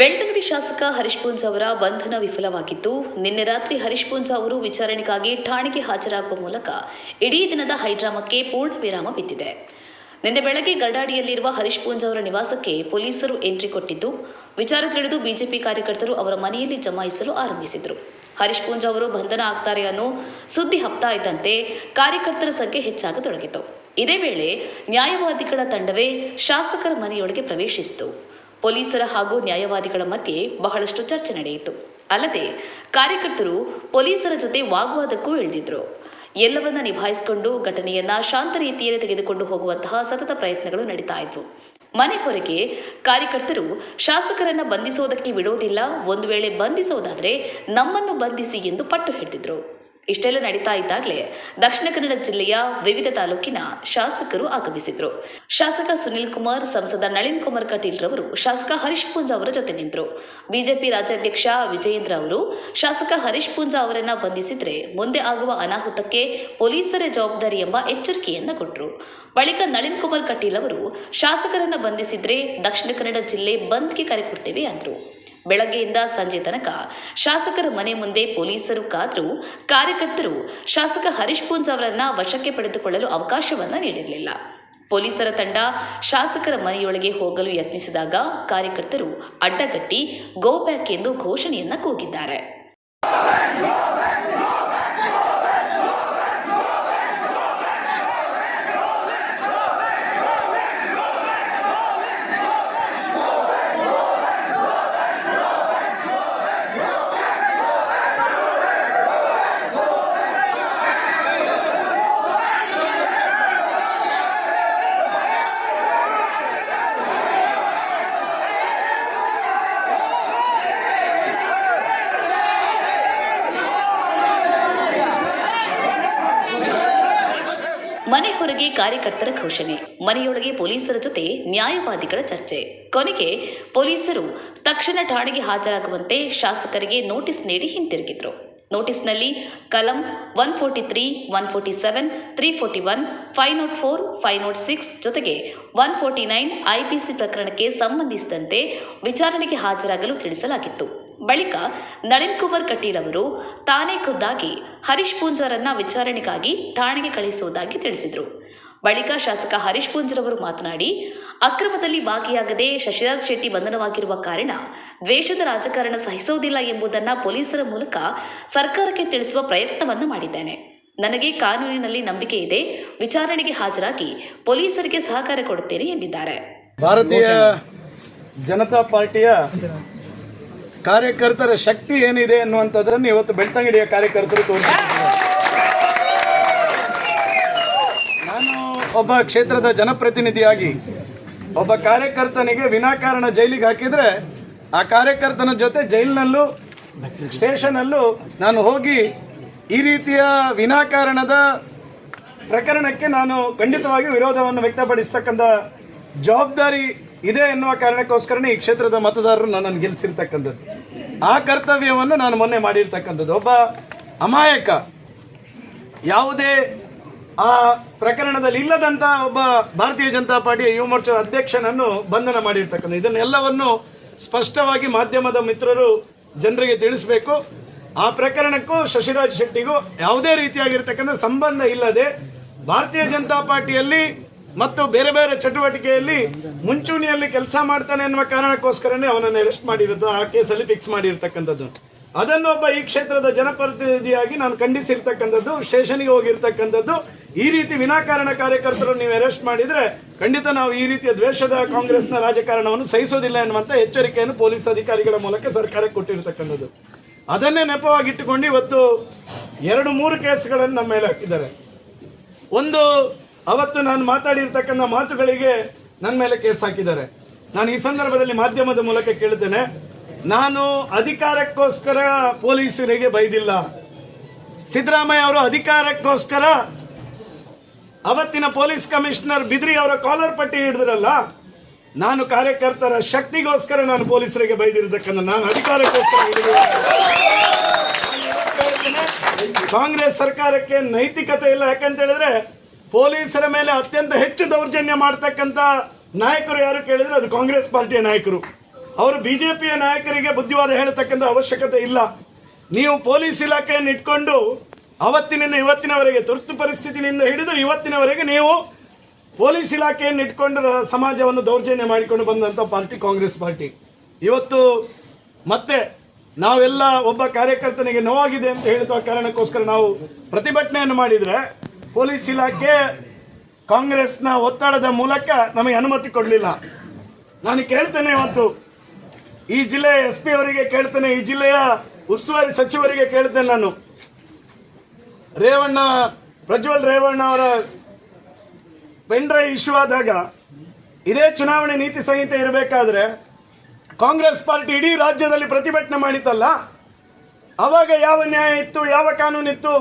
ಬೆಳ್ತಂಗಡಿ ಶಾಸಕ ಹರೀಶ್ ಪೂಂಜ್ ಅವರ ಬಂಧನ ವಿಫಲವಾಗಿತ್ತು. ನಿನ್ನೆ ರಾತ್ರಿ ಹರೀಶ್ ಪೂಂಜ್ ಅವರು ವಿಚಾರಣೆಗಾಗಿ ಠಾಣೆಗೆ ಹಾಜರಾಗುವ ಮೂಲಕ ಇಡೀ ದಿನದ ಹೈಡ್ರಾಮಕ್ಕೆ ಪೂರ್ಣ ವಿರಾಮ ಬಿದ್ದಿದೆ. ನಿನ್ನೆ ಬೆಳಗ್ಗೆ ಗರ್ಡಾಡಿಯಲ್ಲಿರುವ ಹರೀಶ್ ಪೂಂಜ್ ಅವರ ನಿವಾಸಕ್ಕೆ ಪೊಲೀಸರು ಎಂಟ್ರಿ ಕೊಟ್ಟಿದ್ದು, ವಿಚಾರ ತಿಳಿದು ಬಿಜೆಪಿ ಕಾರ್ಯಕರ್ತರು ಅವರ ಮನೆಯಲ್ಲಿ ಜಮಾಯಿಸಲು ಆರಂಭಿಸಿದರು. ಹರೀಶ್ ಪೂಂಜ್ ಅವರು ಬಂಧನ ಆಗ್ತಾರೆ ಅನ್ನೋ ಸುದ್ದಿ ಹಬ್ತಾ ಇದ್ದಂತೆ ಕಾರ್ಯಕರ್ತರ ಸಂಖ್ಯೆ ಹೆಚ್ಚಾಗತೊಡಗಿತು ಇದೇ ವೇಳೆ ನ್ಯಾಯವಾದಿಗಳ ತಂಡವೇ ಶಾಸಕರ ಮನೆಯೊಳಗೆ ಪ್ರವೇಶಿಸಿತು. ಪೊಲೀಸರ ಹಾಗೂ ನ್ಯಾಯವಾದಿಗಳ ಮಧ್ಯೆ ಬಹಳಷ್ಟು ಚರ್ಚೆ ನಡೆಯಿತು. ಅಲ್ಲದೆ ಕಾರ್ಯಕರ್ತರು ಪೊಲೀಸರ ಜೊತೆ ವಾಗ್ವಾದಕ್ಕೂ ಇಳಿದಿದ್ರು. ಎಲ್ಲವನ್ನ ನಿಭಾಯಿಸಿಕೊಂಡು ಘಟನೆಯನ್ನ ಶಾಂತ ರೀತಿಯಲ್ಲಿ ತೆಗೆದುಕೊಂಡು ಹೋಗುವಂತಹ ಸತತ ಪ್ರಯತ್ನಗಳು ನಡೀತಾ ಇದ್ವು. ಮನೆ ಹೊರಗೆ ಕಾರ್ಯಕರ್ತರು ಶಾಸಕರನ್ನ ಬಂಧಿಸೋದಕ್ಕೆ ಬಿಡೋದಿಲ್ಲ ಒಂದು ವೇಳೆ ಬಂಧಿಸೋದಾದ್ರೆ ನಮ್ಮನ್ನು ಬಂಧಿಸಿ ಎಂದು ಪಟ್ಟು ಹಿಡಿದಿದ್ರು. ಇಷ್ಟೆಲ್ಲ ನಡೀತಾ ಇದ್ದಾಗಲೇ ದಕ್ಷಿಣ ಕನ್ನಡ ಜಿಲ್ಲೆಯ ವಿವಿಧ ತಾಲೂಕಿನ ಶಾಸಕರು ಆಗಮಿಸಿದ್ರು. ಶಾಸಕ ಸುನಿಲ್ ಕುಮಾರ್, ಸಂಸದ ನಳಿನ್ ಕುಮಾರ್ ಕಟೀಲ್ ರವರು, ಶಾಸಕ ಹರೀಶ್ ಪೂಂಜಾ ಅವರ ಜೊತೆ ನಿಂತರು. ಬಿಜೆಪಿ ರಾಜ್ಯಾಧ್ಯಕ್ಷ ವಿಜಯೇಂದ್ರ ಅವರು, ಶಾಸಕ ಹರೀಶ್ ಪೂಂಜಾ ಅವರನ್ನ ಬಂಧಿಸಿದ್ರೆ ಮುಂದೆ ಆಗುವ ಅನಾಹುತಕ್ಕೆ ಪೊಲೀಸರೇ ಜವಾಬ್ದಾರಿ ಎಂಬ ಎಚ್ಚರಿಕೆಯನ್ನ ಕೊಟ್ಟರು ಬಳಿಕ ನಳಿನ್ ಕುಮಾರ್ ಕಟೀಲ್ ಅವರು, ಶಾಸಕರನ್ನ ಬಂಧಿಸಿದ್ರೆ ದಕ್ಷಿಣ ಕನ್ನಡ ಜಿಲ್ಲೆ ಬಂದ್ಗೆ ಕರೆ ಕೊಡ್ತೇವೆ ಅಂದ್ರು. ಬೆಳಗ್ಗೆಯಿಂದ ಸಂಜೆ ತನಕ ಶಾಸಕರ ಮನೆ ಮುಂದೆ ಪೊಲೀಸರು ಕಾದರೂ ಕಾರ್ಯಕರ್ತರು ಶಾಸಕ ಹರೀಶ್ ಪೂಂಜ್ ಅವರನ್ನ ವಶಕ್ಕೆ ಪಡೆದುಕೊಳ್ಳಲು ಅವಕಾಶವನ್ನ ನೀಡಿರಲಿಲ್ಲ. ಪೊಲೀಸರ ತಂಡ ಶಾಸಕರ ಮನೆಯೊಳಗೆ ಹೋಗಲು ಯತ್ನಿಸಿದಾಗ ಕಾರ್ಯಕರ್ತರು ಅಡ್ಡಗಟ್ಟಿ ಗೋ ಬ್ಯಾಕ್ ಎಂದು ಘೋಷಣೆಯನ್ನ ಕೂಗಿದ್ದಾರೆ ಮನೆ ಹೊರಗೆ ಕಾರ್ಯಕರ್ತರ ಘೋಷಣೆ. ಮನೆಯೊಳಗೆ ಪೊಲೀಸರ ಜೊತೆ ನ್ಯಾಯವಾದಿಗಳ ಚರ್ಚೆ. ಕೊನೆಗೆ ಪೊಲೀಸರು ತಕ್ಷಣ ಠಾಣೆಗೆ ಹಾಜರಾಗುವಂತೆ ಶಾಸಕರಿಗೆ ನೋಟಿಸ್ ನೀಡಿ ಹಿಂತಿರುಗಿದ್ರು. ನೋಟಿಸ್ನಲ್ಲಿ ಕಲಂ one forty three, one forty seven, three forty one, five nought four, five nought six ಜೊತೆಗೆ ಒನ್ ಫೋರ್ಟಿ ನೈನ್ ಐಪಿಸಿ ಪ್ರಕರಣಕ್ಕೆ ಸಂಬಂಧಿಸಿದಂತೆ ವಿಚಾರಣೆಗೆ ಹಾಜರಾಗಲು ತಿಳಿಸಲಾಗಿತ್ತು. ಬಳಿಕ ನಳಿನ್ ಕುಮಾರ್ ಕಟೀಲ್ ಅವರು ತಾನೇ ಖುದ್ದಾಗಿ ಹರೀಶ್ ಪೂಂಜಾರನ್ನ ವಿಚಾರಣೆಗಾಗಿ ಠಾಣೆಗೆ ಕಳುಹಿಸುವುದಾಗಿ ತಿಳಿಸಿದರು. ಬಳಿಕ ಶಾಸಕ ಹರೀಶ್ ಪೂಂಜರವರು ಮಾತನಾಡಿ ಅಕ್ರಮದಲ್ಲಿ ಭಾಗಿಯಾಗದೆ ಶಶಿರಾಜ್ ಶೆಟ್ಟಿ ಬಂಧನವಾಗಿರುವ ಕಾರಣ ದ್ವೇಷದ ರಾಜಕಾರಣ ಸಹಿಸುವುದಿಲ್ಲ ಎಂಬುದನ್ನು ಪೊಲೀಸರ ಮೂಲಕ ಸರ್ಕಾರಕ್ಕೆ ತಿಳಿಸುವ ಪ್ರಯತ್ನವನ್ನು ಮಾಡಿದ್ದೇನೆ. ನನಗೆ ಕಾನೂನಿನಲ್ಲಿ ನಂಬಿಕೆ ಇದೆ ವಿಚಾರಣೆಗೆ ಹಾಜರಾಗಿ ಪೊಲೀಸರಿಗೆ ಸಹಕಾರ ಕೊಡುತ್ತೇನೆ ಎಂದಿದ್ದಾರೆ. ಭಾರತೀಯ ಜನತಾ ಪಾರ್ಟಿಯ ಕಾರ್ಯಕರ್ತರ ಶಕ್ತಿ ಏನಿದೆ ಅನ್ನುವಂಥದ್ದನ್ನು ಇವತ್ತು ಬೆಳ್ತಂಗಡಿಯ ಕಾರ್ಯಕರ್ತರು ತೋರಿಸಿದ್ದಾರೆ ನಾನು ಒಬ್ಬ ಕ್ಷೇತ್ರದ ಜನಪ್ರತಿನಿಧಿಯಾಗಿ ಒಬ್ಬ ಕಾರ್ಯಕರ್ತನಿಗೆ ವಿನಾಕಾರಣ ಜೈಲಿಗೆ ಹಾಕಿದರೆ ಆ ಕಾರ್ಯಕರ್ತನ ಜೊತೆ ಜೈಲಿನಲ್ಲೂ, ಸ್ಟೇಷನಲ್ಲೂ ನಾನು ಹೋಗಿ ಈ ರೀತಿಯ ವಿನಾಕಾರಣದ ಪ್ರಕರಣಕ್ಕೆ ನಾನು ಖಂಡಿತವಾಗಿ ವಿರೋಧವನ್ನು ವ್ಯಕ್ತಪಡಿಸ್ತಕ್ಕಂಥ ಜವಾಬ್ದಾರಿ ಇದೆ ಎನ್ನುವ ಕಾರಣಕ್ಕೋಸ್ಕರನೇ ಈ ಕ್ಷೇತ್ರದ ಮತದಾರರು ನನ್ನನ್ನು ಗೆಲ್ಲಿಸಿರ್ತಕ್ಕಂಥದ್ದು. ಆ ಕರ್ತವ್ಯವನ್ನು ನಾನು ಮೊನ್ನೆ ಮಾಡಿರ್ತಕ್ಕಂಥದ್ದು. ಒಬ್ಬ ಅಮಾಯಕ ಯಾವುದೇ ಆ ಪ್ರಕರಣದಲ್ಲಿ ಇಲ್ಲದಂತ ಒಬ್ಬ ಭಾರತೀಯ ಜನತಾ ಪಾರ್ಟಿಯ ಯುವ ಮೋರ್ಚಾ ಅಧ್ಯಕ್ಷನನ್ನು ಬಂಧನ ಮಾಡಿರ್ತಕ್ಕಂಥ ಇದನ್ನೆಲ್ಲವನ್ನು ಸ್ಪಷ್ಟವಾಗಿ ಮಾಧ್ಯಮದ ಮಿತ್ರರು ಜನರಿಗೆ ತಿಳಿಸಬೇಕು. ಆ ಪ್ರಕರಣಕ್ಕೂ ಶಶಿರಾಜ್ ಶೆಟ್ಟಿಗೂ ಯಾವುದೇ ರೀತಿಯಾಗಿರ್ತಕ್ಕಂಥ ಸಂಬಂಧ ಇಲ್ಲದೆ ಭಾರತೀಯ ಜನತಾ ಪಾರ್ಟಿಯಲ್ಲಿ ಮತ್ತು ಬೇರೆ ಬೇರೆ ಚಟುವಟಿಕೆಯಲ್ಲಿ ಮುಂಚೂಣಿಯಲ್ಲಿ ಕೆಲಸ ಮಾಡ್ತಾನೆ ಎನ್ನುವ ಕಾರಣಕ್ಕೋಸ್ಕರನೇ ಅವನನ್ನು ಅರೆಸ್ಟ್ ಮಾಡಿರೋದು, ಆ ಕೇಸಲ್ಲಿ ಫಿಕ್ಸ್ ಮಾಡಿರ್ತಕ್ಕಂಥದ್ದು. ಅದನ್ನು ಒಬ್ಬ ಈ ಕ್ಷೇತ್ರದ ಜನಪ್ರತಿನಿಧಿಯಾಗಿ ನಾನು ಖಂಡಿಸಿರ್ತಕ್ಕಂಥದ್ದು ಸ್ಟೇಷನ್ಗೆ ಹೋಗಿರ್ತಕ್ಕಂಥದ್ದು. ಈ ರೀತಿ ವಿನಾಕಾರಣ ಕಾರ್ಯಕರ್ತರು ನೀವು ಅರೆಸ್ಟ್ ಮಾಡಿದರೆ ಖಂಡಿತ ನಾವು ಈ ರೀತಿಯ ದ್ವೇಷದ ಕಾಂಗ್ರೆಸ್ನ ರಾಜಕಾರಣವನ್ನು ಸಹಿಸೋದಿಲ್ಲ ಎನ್ನುವಂತ ಎಚ್ಚರಿಕೆಯನ್ನು ಪೊಲೀಸ್ ಅಧಿಕಾರಿಗಳ ಮೂಲಕ ಸರ್ಕಾರಕ್ಕೆ ಕೊಟ್ಟಿರತಕ್ಕಂಥದ್ದು. ಅದನ್ನೇ ನೆಪವಾಗಿಟ್ಟುಕೊಂಡು ಇವತ್ತು ಎರಡು ಮೂರು ಕೇಸ್ಗಳನ್ನು ನಮ್ಮ ಮೇಲೆ ಹಾಕಿದ್ದಾರೆ. ಒಂದು, ಅವತ್ತು ನಾನು ಮಾತಾಡಿರ್ತಕ್ಕಂಥ ಮಾತುಗಳಿಗೆ ನನ್ನ ಮೇಲೆ ಕೇಸ್ ಹಾಕಿದ್ದಾರೆ. ನಾನು ಈ ಸಂದರ್ಭದಲ್ಲಿ ಮಾಧ್ಯಮದ ಮೂಲಕ ಕೇಳ್ತೇನೆ, ನಾನು ಅಧಿಕಾರಕ್ಕೋಸ್ಕರ ಪೊಲೀಸರಿಗೆ ಬೈದಿಲ್ಲ. ಸಿದ್ದರಾಮಯ್ಯ ಅವರು ಅಧಿಕಾರಕ್ಕೋಸ್ಕರ ಅವತ್ತಿನ ಪೊಲೀಸ್ ಕಮಿಷನರ್ ಬಿದ್ರಿ ಅವರ ಕಾಲರ್ ಪಟ್ಟಿ ಹಿಡಿದ್ರಲ್ಲ, ನಾನು ಕಾರ್ಯಕರ್ತರ ಶಕ್ತಿಗೋಸ್ಕರ ನಾನು ಪೊಲೀಸರಿಗೆ ಬೈದಿರತಕ್ಕಂಥ, ನಾನು ಅಧಿಕಾರಕ್ಕೋಸ್ಕರ. ಕಾಂಗ್ರೆಸ್ ಸರ್ಕಾರಕ್ಕೆ ನೈತಿಕತೆ ಇಲ್ಲ, ಯಾಕಂತ ಹೇಳಿದ್ರೆ ಪೊಲೀಸರ ಮೇಲೆ ಅತ್ಯಂತ ಹೆಚ್ಚು ದೌರ್ಜನ್ಯ ಮಾಡ್ತಕ್ಕಂಥ ನಾಯಕರು ಯಾರು ಕೇಳಿದ್ರೆ ಅದು ಕಾಂಗ್ರೆಸ್ ಪಾರ್ಟಿಯ ನಾಯಕರು ಅವರು ಬಿಜೆಪಿಯ ನಾಯಕರಿಗೆ ಬುದ್ಧಿವಾದ ಹೇಳತಕ್ಕಂಥ ಅವಶ್ಯಕತೆ ಇಲ್ಲ ನೀವು ಪೊಲೀಸ್ ಇಲಾಖೆಯನ್ನು ಇಟ್ಕೊಂಡು ಅವತ್ತಿನಿಂದ ಇವತ್ತಿನವರೆಗೆ ತುರ್ತು ಪರಿಸ್ಥಿತಿನಿಂದ ಹಿಡಿದು ಇವತ್ತಿನವರೆಗೆ ನೀವು ಪೊಲೀಸ್ ಇಲಾಖೆಯನ್ನು ಇಟ್ಕೊಂಡು ಸಮಾಜವನ್ನು ದೌರ್ಜನ್ಯ ಮಾಡಿಕೊಂಡು ಬಂದಂಥ ಪಾರ್ಟಿ ಕಾಂಗ್ರೆಸ್ ಪಾರ್ಟಿ. ಇವತ್ತು ಮತ್ತೆ ನಾವೆಲ್ಲ ಒಬ್ಬ ಕಾರ್ಯಕರ್ತನಿಗೆ ನೋವಾಗಿದೆ ಅಂತ ಹೇಳಿದ ಕಾರಣಕ್ಕೋಸ್ಕರ ನಾವು ಪ್ರತಿಭಟನೆಯನ್ನು ಮಾಡಿದರೆ ಪೊಲೀಸ್ ಇಲಾಖೆ ಕಾಂಗ್ರೆಸ್ನ ಒತ್ತಡದ ಮೂಲಕ ನಮಗೆ ಅನುಮತಿ ಕೊಡಲಿಲ್ಲ. ನಾನು ಕೇಳ್ತೇನೆ ಇವತ್ತು, ಈ ಜಿಲ್ಲೆಯ ಎಸ್ ಪಿ ಅವರಿಗೆ ಕೇಳ್ತೇನೆ, ಈ ಜಿಲ್ಲೆಯ ಉಸ್ತುವಾರಿ ಸಚಿವರಿಗೆ ಕೇಳ್ತೇನೆ ನಾನು. ರೇವಣ್ಣ, ಪ್ರಜ್ವಲ್ ರೇವಣ್ಣ ಅವರ ಪೆಂಡ್ರೈ ಇಶ್ಯೂ ಆದಾಗ ಇದೇ ಚುನಾವಣೆ ನೀತಿ ಸಂಹಿತೆ ಇರಬೇಕಾದ್ರೆ ಕಾಂಗ್ರೆಸ್ ಪಾರ್ಟಿ ಇಡೀ ರಾಜ್ಯದಲ್ಲಿ ಪ್ರತಿಭಟನೆ ಮಾಡಿತಲ್ಲ ಅವಾಗ ಯಾವ ನ್ಯಾಯ ಇತ್ತು, ಯಾವ ಕಾನೂನಿತ್ತು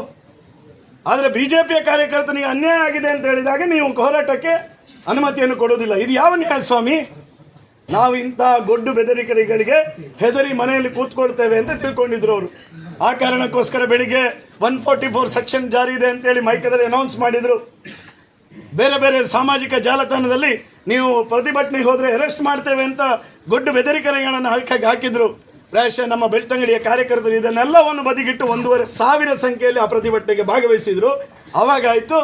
ಆದರೆ ಬಿ ಜೆ ಪಿಯ ಕಾರ್ಯಕರ್ತನಿಗೆ ಅನ್ಯಾಯ ಆಗಿದೆ ಅಂತ ಹೇಳಿದಾಗ ನೀವು ಹೋರಾಟಕ್ಕೆ ಅನುಮತಿಯನ್ನು ಕೊಡುವುದಿಲ್ಲ. ಇದು ಯಾವ ನ್ಯಾಯ ಸ್ವಾಮಿ? ನಾವು ಇಂಥ ಗೊಡ್ಡು ಬೆದರಿಕೆಗಳಿಗೆ ಹೆದರಿ ಮನೆಯಲ್ಲಿ ಕೂತ್ಕೊಳ್ತೇವೆ ಅಂತ ತಿಳ್ಕೊಂಡಿದ್ರು ಅವರು. ಆ ಕಾರಣಕ್ಕೋಸ್ಕರ ಬೆಳಿಗ್ಗೆ ಒನ್ ಫೋರ್ಟಿ ಫೋರ್ ಸೆಕ್ಷನ್ ಜಾರಿ ಇದೆ ಅಂತೇಳಿ ಮೈಕದಲ್ಲಿ ಅನೌನ್ಸ್ ಮಾಡಿದರು. ಬೇರೆ ಬೇರೆ ಸಾಮಾಜಿಕ ಜಾಲತಾಣದಲ್ಲಿ ನೀವು ಪ್ರತಿಭಟನೆಗೆ ಹೋದರೆ ಅರೆಸ್ಟ್ ಮಾಡ್ತೇವೆ ಅಂತ ದೊಡ್ಡ ಬೆದರಿಕೆಗಳನ್ನು ಹಾಕಿ ಹಾಕಿದ್ರು. ಪ್ರಾಯಶಃ ನಮ್ಮ ಬೆಳ್ತಂಗಡಿಯ ಕಾರ್ಯಕರ್ತರು ಇದನ್ನೆಲ್ಲವನ್ನು ಬದಿಗಿಟ್ಟು ಒಂದೂವರೆ ಸಾವಿರ ಸಂಖ್ಯೆಯಲ್ಲಿ ಆ ಪ್ರತಿಭಟನೆಗೆ ಭಾಗವಹಿಸಿದರು. ಆವಾಗಾಯಿತು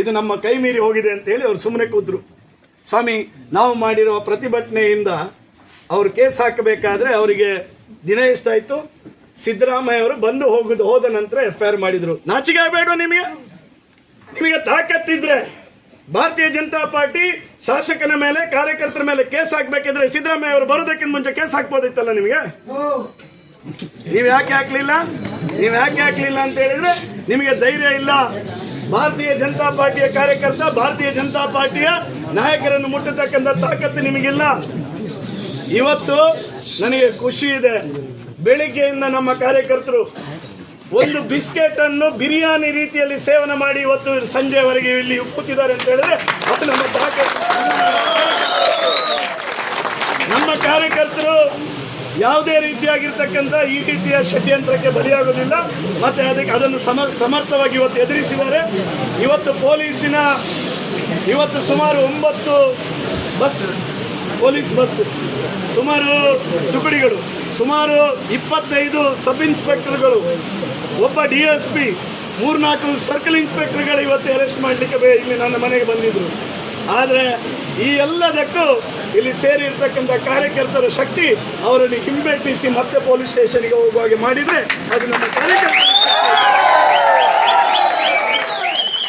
ಇದು ನಮ್ಮ ಕೈ ಮೀರಿ ಹೋಗಿದೆ ಅಂತೇಳಿ ಅವರು ಅವ್ರು ಸುಮ್ಮನೆ ಕೂತರು. ಸ್ವಾಮಿ, ನಾವು ಮಾಡಿರುವ ಪ್ರತಿಭಟನೆಯಿಂದ ಅವರು ಕೇಸ್ ಹಾಕಬೇಕಾದ್ರೆ ಅವರಿಗೆ ದಿನ ಎಷ್ಟಾಯ್ತು? ಸಿದ್ದರಾಮಯ್ಯ ಅವರು ಬಂದು ಹೋಗುದು ಹೋದ ನಂತರ ಎಫ್ ಐ ಆರ್ ಮಾಡಿದ್ರು. ನಾಚಿಕೆ ಬೇಡ ನಿಮಗೆ? ನಿಮಗೆ ತಾಕತ್ತಿದ್ರೆ ಭಾರತೀಯ ಜನತಾ ಪಾರ್ಟಿ ಶಾಸಕನ ಮೇಲೆ, ಕಾರ್ಯಕರ್ತರ ಮೇಲೆ ಕೇಸ್ ಹಾಕ್ಬೇಕಿದ್ರೆ ಸಿದ್ದರಾಮಯ್ಯ ಅವರು ಬರೋದಕ್ಕಿಂತ ಮುಂಚೆ ಕೇಸ್ ಹಾಕ್ಬೋದಿತ್ತಲ್ಲ ನಿಮಗೆ? ನೀವ್ ಯಾಕೆ ಹಾಕ್ಲಿಲ್ಲ? ನೀವ್ ಯಾಕೆ ಹಾಕ್ಲಿಲ್ಲ ಅಂತ ಹೇಳಿದ್ರೆ ನಿಮಗೆ ಧೈರ್ಯ ಇಲ್ಲ. ಭಾರತೀಯ ಜನತಾ ಪಾರ್ಟಿಯ ಕಾರ್ಯಕರ್ತ, ಭಾರತೀಯ ಜನತಾ ಪಾರ್ಟಿಯ ನಾಯಕರನ್ನು ಮುಟ್ಟತಕ್ಕಂಥ ತಾಕತ್ತು ನಿಮಗಿಲ್ಲ. ಇವತ್ತು ನನಗೆ ಖುಷಿ ಇದೆ. ಬೆಳಿಗ್ಗೆಯಿಂದ ನಮ್ಮ ಕಾರ್ಯಕರ್ತರು ಒಂದು ಬಿಸ್ಕೆಟ್ ಅನ್ನು ಬಿರಿಯಾನಿ ರೀತಿಯಲ್ಲಿ ಸೇವನೆ ಮಾಡಿ ಇವತ್ತು ಸಂಜೆವರೆಗೆ ಇಲ್ಲಿ ಕೂತಿದ್ದಾರೆ ಅಂತ ಹೇಳಿದ್ರೆ ಅದು ನಮ್ಮ ನಮ್ಮ ಕಾರ್ಯಕರ್ತರು ಯಾವುದೇ ರೀತಿಯಾಗಿರ್ತಕ್ಕಂಥ ಈ ರೀತಿಯ ಷಡ್ಯಂತ್ರಕ್ಕೆ ಬಲಿಯಾಗೋದಿಲ್ಲ ಮತ್ತೆ ಅದಕ್ಕೆ ಅದನ್ನು ಸಮ ಸಮರ್ಥವಾಗಿ ಇವತ್ತು ಎದುರಿಸಿದ್ದಾರೆ. ಇವತ್ತು ಪೊಲೀಸಿನ, ಇವತ್ತು ಸುಮಾರು ಒಂಬತ್ತು ಬಸ್ ಪೊಲೀಸ್ ಬಸ್. ಸುಮಾರು ತುಕಡಿಗಳು, ಸುಮಾರು ಇಪ್ಪತ್ತೈದು ಸಬ್ ಇನ್ಸ್ಪೆಕ್ಟರ್ಗಳು, ಒಬ್ಬ ಡಿ ಎಸ್ ಪಿ, ಮೂರ್ನಾಲ್ಕು ಸರ್ಕಲ್ ಇನ್ಸ್ಪೆಕ್ಟರ್ಗಳು ಇವತ್ತು ಅರೆಸ್ಟ್ ಮಾಡಲಿಕ್ಕೆ ಇಲ್ಲಿ ನನ್ನ ಮನೆಗೆ ಬಂದಿದ್ರು. ಆದರೆ ಈ ಎಲ್ಲದಕ್ಕೂ ಇಲ್ಲಿ ಸೇರಿರ್ತಕ್ಕಂಥ ಕಾರ್ಯಕರ್ತರ ಶಕ್ತಿ ಅವರನ್ನು ಹಿಂಬೆಟ್ಟಿಸಿ ಮತ್ತೆ ಪೊಲೀಸ್ ಸ್ಟೇಷನ್ಗೆ ಹೋಗುವ ಹಾಗೆ ಮಾಡಿದರೆ ಅದು ನಮ್ಮ ಕಾರ್ಯಕರ್ತರ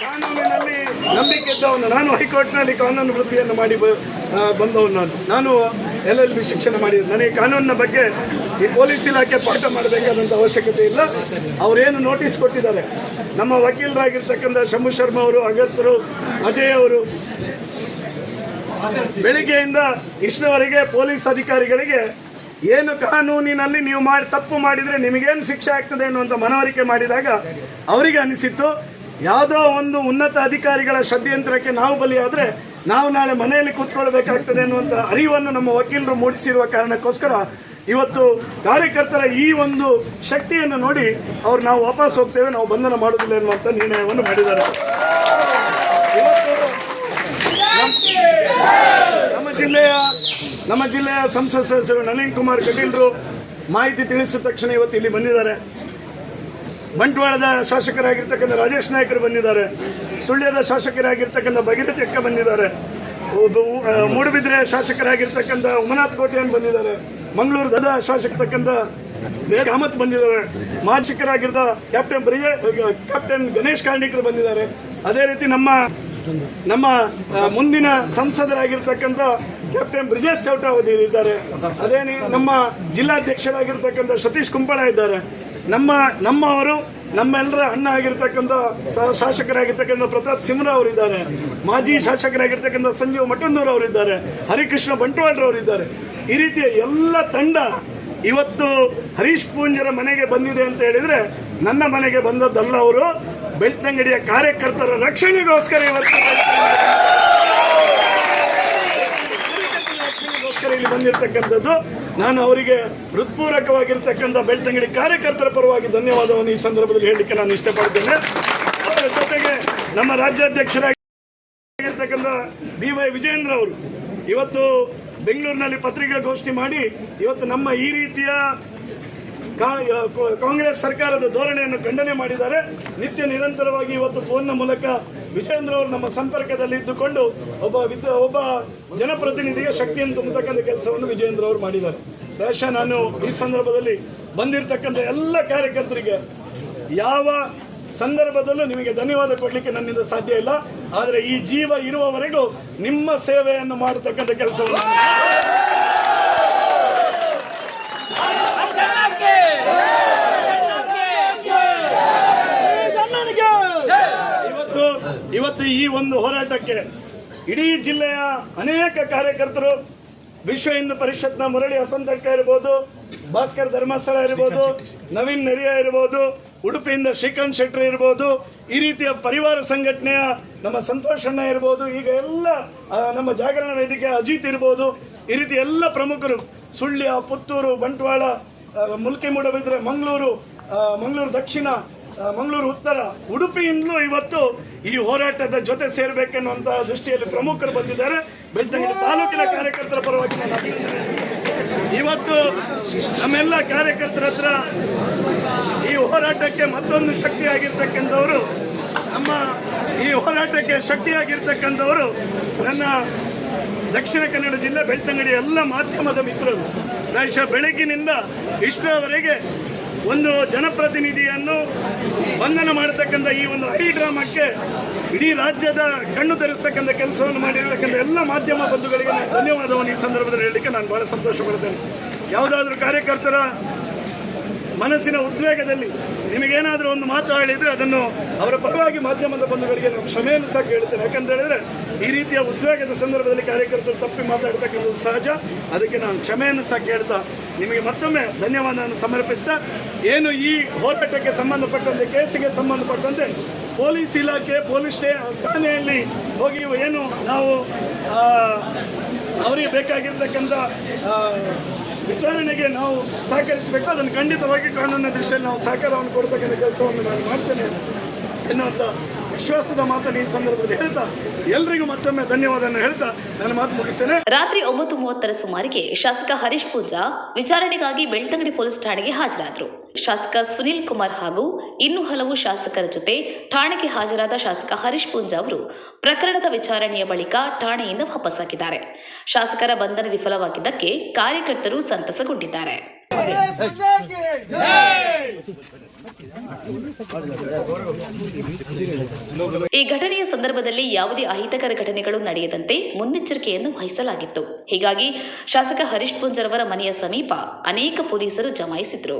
ಕಾನೂನಿನಲ್ಲಿ ನಂಬಿಕೆ ಇದ್ದವನು ನಾನು ಹೈಕೋರ್ಟ್ನಲ್ಲಿ ಕಾನೂನು ವೃತ್ತಿಯನ್ನು ಮಾಡಿ ಬಂದವನು ನಾನು. ನಾನು ಎಲ್ ಎಲ್ ಬಿ ಶಿಕ್ಷಣ ಮಾಡಿದ್ದು ನನಗೆ ಕಾನೂನಿನ ಬಗ್ಗೆ ಈ ಪೊಲೀಸ್ ಇಲಾಖೆ ಪಾಠ ಮಾಡಬೇಕಾದಂಥ ಅವಶ್ಯಕತೆ ಇಲ್ಲ. ಅವರೇನು ನೋಟಿಸ್ ಕೊಟ್ಟಿದ್ದಾರೆ. ನಮ್ಮ ವಕೀಲರಾಗಿರ್ತಕ್ಕಂಥ ಶಂಭು ಶರ್ಮಾ ಅವರು ಅಗತ್ಯರು ಅಜಯ್ ಅವರು, ಬೆಳಿಗ್ಗೆಯಿಂದ ಇಷ್ಟವರೆಗೆ ಪೊಲೀಸ್ ಅಧಿಕಾರಿಗಳಿಗೆ ಏನು ಕಾನೂನಿನಲ್ಲಿ ನೀವು ಮಾಡಿ ತಪ್ಪು ಮಾಡಿದರೆ ನಿಮಗೇನು ಶಿಕ್ಷೆ ಆಗ್ತದೆ ಅನ್ನುವಂಥ ಮನವರಿಕೆ ಮಾಡಿದಾಗ ಅವರಿಗೆ ಅನಿಸಿತ್ತು. ಯಾವುದೋ ಒಂದು ಉನ್ನತ ಅಧಿಕಾರಿಗಳ ಷಡ್ಯಂತ್ರಕ್ಕೆ ನಾವು ಬಲಿಯಾದರೆ ನಾವು ನಾಳೆ ಮನೆಯಲ್ಲಿ ಕೂತ್ಕೊಳ್ಬೇಕಾಗ್ತದೆ ಅನ್ನುವಂಥ ಅರಿವನ್ನು ನಮ್ಮ ವಕೀಲರು ಮೂಡಿಸಿರುವ ಕಾರಣಕ್ಕೋಸ್ಕರ ಇವತ್ತು ಕಾರ್ಯಕರ್ತರ ಈ ಒಂದು ಶಕ್ತಿಯನ್ನು ನೋಡಿ ಅವ್ರು ನಾವು ವಾಪಸ್ ಹೋಗ್ತೇವೆ, ನಾವು ಬಂಧನ ಮಾಡೋದಿಲ್ಲ ಎನ್ನುವಂಥ ನಿರ್ಣಯವನ್ನು ಮಾಡಿದ್ದಾರೆ. ನಮ್ಮ ಜಿಲ್ಲೆಯ ನಮ್ಮ ಜಿಲ್ಲೆಯ ಸಂಸದ ಸದಸ್ಯರು ನಳಿನ್ ಕುಮಾರ್ ಕಟೀಲ್ರು ಮಾಹಿತಿ ತಿಳಿಸಿದ ತಕ್ಷಣ ಇವತ್ತು ಇಲ್ಲಿ ಬಂದಿದ್ದಾರೆ. ಬಂಟ್ವಾಳದ ಶಾಸಕರಾಗಿರ್ತಕ್ಕಂಥ ರಾಜೇಶ್ ನಾಯ್ಕರು ಬಂದಿದ್ದಾರೆ, ಸುಳ್ಯದ ಶಾಸಕರಾಗಿರ್ತಕ್ಕಂಥ ಭಗೀರಥಿ ಅಕ್ಕ ಬಂದಿದ್ದಾರೆ ಮೂಡುಬಿದ್ರೆ ಶಾಸಕರಾಗಿರ್ತಕ್ಕಂಥ ಉಮನಾಥ್ ಕೋಟೆಯನ್ನು ಬಂದಿದ್ದಾರೆ ಮಂಗಳೂರದ ಶಾಸಕತಕ್ಕಂಥ ಕಾಮತ್ ಬಂದಿದ್ದಾರೆ ಮಾರ್ಷಿಕರಾಗಿದ್ದ ಕ್ಯಾಪ್ಟನ್ ಬ್ರಿಜ ಕ್ಯಾಪ್ಟನ್ ಗಣೇಶ್ ಕಾರ್ಣಿಕರು ಬಂದಿದ್ದಾರೆ. ಅದೇ ರೀತಿ ನಮ್ಮ ನಮ್ಮ ಮುಂದಿನ ಸಂಸದರಾಗಿರ್ತಕ್ಕಂಥ ಕ್ಯಾಪ್ಟನ್ ಬ್ರಿಜೇಶ್ ಚೌಟಾವಧಿ ಇದ್ದಾರೆ. ಅದೇ ನಮ್ಮ ಜಿಲ್ಲಾಧ್ಯಕ್ಷರಾಗಿರ್ತಕ್ಕಂಥ ಸತೀಶ್ ಕುಂಬಳ ಇದ್ದಾರೆ. ನಮ್ಮ, ನಮ್ಮವರು, ನಮ್ಮೆಲ್ಲರ ಅಣ್ಣ ಆಗಿರ್ತಕ್ಕಂಥ ಶಾಸಕರಾಗಿರ್ತಕ್ಕಂಥ ಪ್ರತಾಪ್ ಸಿಮ್ಹ್ರವ್ರು ಇದ್ದಾರೆ ಮಾಜಿ ಶಾಸಕರಾಗಿರ್ತಕ್ಕಂಥ ಸಂಜೀವ್ ಅವರು ಅವರಿದ್ದಾರೆ. ಹರಿಕೃಷ್ಣ ಬಂಟ್ವಾಳ್ರವರು ಇದ್ದಾರೆ ಈ ರೀತಿಯ ಎಲ್ಲ ತಂಡ ಇವತ್ತು ಹರೀಶ್ ಪೂಂಜರ ಮನೆಗೆ ಬಂದಿದೆ ಅಂತ ಹೇಳಿದ್ರೆ ನನ್ನ ಮನೆಗೆ ಬಂದದ್ದಲ್ಲ ಅವರು. ಬೆಳ್ತಂಗಡಿಯ ಕಾರ್ಯಕರ್ತರ ರಕ್ಷಣೆಗೋಸ್ಕರ ಇವತ್ತು ರಕ್ಷಣೆಗೋಸ್ಕರ ಇಲ್ಲಿ ಬಂದಿರತಕ್ಕಂಥದ್ದು. ನಾನು ಅವರಿಗೆ ಹೃತ್ಪೂರ್ವಕವಾಗಿರ್ತಕ್ಕಂಥ ಬೆಳ್ತಂಗಡಿ ಕಾರ್ಯಕರ್ತರ ಪರವಾಗಿ ಧನ್ಯವಾದವನ್ನು ಈ ಸಂದರ್ಭದಲ್ಲಿ ಹೇಳಲಿಕ್ಕೆ ನಾನು ಇಷ್ಟಪಡ್ತೇನೆ. ಅದರ ಜೊತೆಗೆ ನಮ್ಮ ರಾಜ್ಯಾಧ್ಯಕ್ಷರಾಗಿರ್ತಕ್ಕಂಥ ಬಿ ವೈ ವಿಜೇಂದ್ರ ಅವರು ಇವತ್ತು ಬೆಂಗಳೂರಿನಲ್ಲಿ ಪತ್ರಿಕಾಗೋಷ್ಠಿ ಮಾಡಿ ಇವತ್ತು ನಮ್ಮ ಈ ರೀತಿಯ ಕಾಂಗ್ರೆಸ್ ಸರ್ಕಾರದ ಧೋರಣೆಯನ್ನು ಖಂಡನೆ ಮಾಡಿದ್ದಾರೆ. ನಿತ್ಯ ನಿರಂತರವಾಗಿ ಇವತ್ತು ಫೋನ್ನ ಮೂಲಕ ವಿಜೇಂದ್ರ ಅವರು ನಮ್ಮ ಸಂಪರ್ಕದಲ್ಲಿ ಇದ್ದುಕೊಂಡು ಒಬ್ಬ ವಿದ್ಯ ಒಬ್ಬ ಜನಪ್ರತಿನಿಧಿಗೆ ಶಕ್ತಿಯನ್ನು ತುಂಬತಕ್ಕಂಥ ಕೆಲಸವನ್ನು ವಿಜೇಂದ್ರ ಅವರು ಮಾಡಿದ್ದಾರೆ. ಬಹುಶಃ ನಾನು ಈ ಸಂದರ್ಭದಲ್ಲಿ ಬಂದಿರತಕ್ಕಂಥ ಎಲ್ಲ ಕಾರ್ಯಕರ್ತರಿಗೆ ಯಾವ ಸಂದರ್ಭದಲ್ಲೂ ನಿಮಗೆ ಧನ್ಯವಾದ ಕೊಡಲಿಕ್ಕೆ ನನ್ನಿಂದ ಸಾಧ್ಯ ಇಲ್ಲ. ಆದರೆ ಈ ಜೀವ ಇರುವವರೆಗೂ ನಿಮ್ಮ ಸೇವೆಯನ್ನು ಮಾಡತಕ್ಕಂಥ ಕೆಲಸವನ್ನು ಇವತ್ತು ಇವತ್ತು ಈ ಒಂದು ಹೋರಾಟಕ್ಕೆ ಇಡೀ ಜಿಲ್ಲೆಯ ಅನೇಕ ಕಾರ್ಯಕರ್ತರು ವಿಶ್ವ ಹಿಂದೂ ಪರಿಷತ್ನ ಮುರಳಿ ಹಸಂತಕ್ಕ ಇರ್ಬೋದು ಭಾಸ್ಕರ್ ಧರ್ಮಸ್ಥಳ ಇರ್ಬೋದು ನವೀನ್ ನೆರಿಯ ಇರ್ಬೋದು ಉಡುಪಿಯಿಂದ ಶ್ರೀಕಾಂತ್ ಶೆಟ್ಟರ್ ಇರ್ಬೋದು ಈ ರೀತಿಯ ಪರಿವಾರ ಸಂಘಟನೆಯ ನಮ್ಮ ಸಂತೋಷಣ್ಣ ಇರ್ಬೋದು ಈಗ ಎಲ್ಲ ನಮ್ಮ ಜಾಗರಣ ವೇದಿಕೆ ಅಜಿತ್ ಇರ್ಬೋದು ಈ ರೀತಿ ಎಲ್ಲ ಪ್ರಮುಖರು ಸುಳ್ಯ ಪುತ್ತೂರು ಬಂಟ್ವಾಳ ಆ, ಮುಲ್ಕಿ ಮೂಡಬಿದ್ರೆ ಮಂಗಳೂರು ಮಂಗಳೂರು ದಕ್ಷಿಣ ಮಂಗಳೂರು ಉತ್ತರ ಉಡುಪಿಯಿಂದಲೂ ಇವತ್ತು ಈ ಹೋರಾಟದ ಜೊತೆ ಸೇರಬೇಕೆನ್ನುವಂತಹ ದೃಷ್ಟಿಯಲ್ಲಿ ಪ್ರಮುಖರು ಬಂದಿದ್ದಾರೆ. ಬೆಳ್ತಂಗಡಿ ತಾಲೂಕಿನ ಕಾರ್ಯಕರ್ತರ ಪರವಾಗಿ ನಾನು ಅಭಿನಂದನೆ ಇವತ್ತು ನಮ್ಮೆಲ್ಲ ಕಾರ್ಯಕರ್ತರ ಹತ್ರ ಈ ಹೋರಾಟಕ್ಕೆ ಮತ್ತೊಂದು ಶಕ್ತಿಯಾಗಿರ್ತಕ್ಕಂಥವರು, ನಮ್ಮ ಈ ಹೋರಾಟಕ್ಕೆ ಶಕ್ತಿಯಾಗಿರ್ತಕ್ಕಂಥವರು ನನ್ನ ದಕ್ಷಿಣ ಕನ್ನಡ ಜಿಲ್ಲೆ ಬೆಳ್ತಂಗಡಿ ಎಲ್ಲ ಮಾಧ್ಯಮದ ಮಿತ್ರರು. ಪ್ರಾಯಶಃ ಬೆಳಗಿನಿಂದ ಇಷ್ಟರವರೆಗೆ ಒಂದು ಜನಪ್ರತಿನಿಧಿಯನ್ನು ಬಂಧನ ಮಾಡತಕ್ಕಂಥ ಈ ಒಂದು ಹೈ ಡ್ರಾಮಕ್ಕೆ ಇಡೀ ರಾಜ್ಯದ ಕಣ್ಣು ಧರಿಸ್ತಕ್ಕಂಥ ಕೆಲಸವನ್ನು ಮಾಡಿರ್ತಕ್ಕಂಥ ಎಲ್ಲ ಮಾಧ್ಯಮ ಬಂಧುಗಳಿಗೆ ನಾನು ಧನ್ಯವಾದವನ್ನು ಈ ಸಂದರ್ಭದಲ್ಲಿ ಹೇಳಲಿಕ್ಕೆ ನಾನು ಬಹಳ ಸಂತೋಷ ಪಡ್ತೇನೆ ಯಾವುದಾದ್ರೂ ಕಾರ್ಯಕರ್ತರ ಮನಸ್ಸಿನ ಉದ್ವೇಗದಲ್ಲಿ ನಿಮಗೇನಾದರೂ ಒಂದು ಮಾತು ಹೇಳಿದರೆ ಅದನ್ನು ಅವರ ಪರವಾಗಿ ಮಾಧ್ಯಮದ ಬಂಧುಗಳಿಗೆ ನಾವು ಕ್ಷಮೆಯನ್ನು ಸಹ ಕೇಳ್ತೇನೆ ಯಾಕಂತ ಹೇಳಿದ್ರೆ, ಈ ರೀತಿಯ ಉದ್ವೇಗದ ಸಂದರ್ಭದಲ್ಲಿ ಕಾರ್ಯಕರ್ತರು ತಪ್ಪಿ ಮಾತಾಡ್ತಕ್ಕಂಥದ್ದು ಸಹಜ. ಅದಕ್ಕೆ ನಾನು ಕ್ಷಮೆಯನ್ನು ಸಹ ಕೇಳ್ತಾ ನಿಮಗೆ ಮತ್ತೊಮ್ಮೆ ಧನ್ಯವಾದವನ್ನು ಸಮರ್ಪಿಸ್ತಾ, ಏನು ಈ ಹೋರಾಟಕ್ಕೆ ಸಂಬಂಧಪಟ್ಟಂತೆ, ಕೇಸಿಗೆ ಸಂಬಂಧಪಟ್ಟಂತೆ ಪೊಲೀಸ್ ಇಲಾಖೆ, ಪೊಲೀಸ್ ಠಾಣೆಯಲ್ಲಿ ಹೋಗಿ ಏನು ನಾವು ಅವರಿಗೆ ಬೇಕಾಗಿರ್ತಕ್ಕಂಥ ವಿಚಾರಣೆಗೆ ನಾವು ಸಹಕರಿಸಬೇಕು. ಅದನ್ನು ಖಂಡಿತವಾಗಿ ಕಾನೂನಿನ ದೃಷ್ಟಿಯಲ್ಲಿ ನಾವು ಸಹಕಾರವನ್ನು ಕೊಡ್ತಕ್ಕಂಥ ಕೆಲಸವನ್ನು ನಾನು ಮಾಡ್ತೇನೆ ಎನ್ನುವಂಥ ವಿಶ್ವಾಸದ ಮಾತನ್ನು ಈ ಸಂದರ್ಭದಲ್ಲಿ ಹೇಳ್ತಾ ಎಲ್ರಿಗೂ ಮತ್ತೊಮ್ಮೆ ಧನ್ಯವಾದ ಹೇಳ್ತಾ ನನ್ನ ಮಾತು ಮುಗಿಸ್ತೇನೆ. ರಾತ್ರಿ ಒಂಬತ್ತು ಮೂವತ್ತರ ಸುಮಾರಿಗೆ ಶಾಸಕ ಹರೀಶ್ ಪೂಂಜಾ ವಿಚಾರಣೆಗಾಗಿ ಬೆಳ್ತಂಗಡಿ ಪೊಲೀಸ್ ಠಾಣೆಗೆ ಹಾಜರಾದರು. ಶಾಸಕ ಸುನೀಲ್ ಕುಮಾರ್ ಹಾಗೂ ಇನ್ನು ಹಲವು ಶಾಸಕರ ಜೊತೆ ಠಾಣೆಗೆ ಹಾಜರಾದ ಶಾಸಕ ಹರೀಶ್ ಪೂಂಜಾ ಅವರು ಪ್ರಕರಣದ ವಿಚಾರಣೆಯ ಬಳಿಕ ಠಾಣೆಯಿಂದ ವಾಪಸ್ಸಾಗಿದ್ದಾರೆ ಶಾಸಕರ ಬಂಧನ ವಿಫಲವಾಗಿದ್ದಕ್ಕೆ ಕಾರ್ಯಕರ್ತರು ಸಂತಸಗೊಂಡಿದ್ದಾರೆ. ಈ ಘಟನೆಯ ಸಂದರ್ಭದಲ್ಲಿ ಯಾವುದೇ ಅಹಿತಕರ ಘಟನೆಗಳು ನಡೆಯದಂತೆ ಮುನ್ನೆಚ್ಚರಿಕೆಯನ್ನು ವಹಿಸಲಾಗಿತ್ತು. ಹೀಗಾಗಿ ಶಾಸಕ ಹರೀಶ್ ಪುಂಜರವರ ಮನೆಯ ಸಮೀಪ ಅನೇಕ ಪೊಲೀಸರು ಜಮಾಯಿಸಿದ್ರು.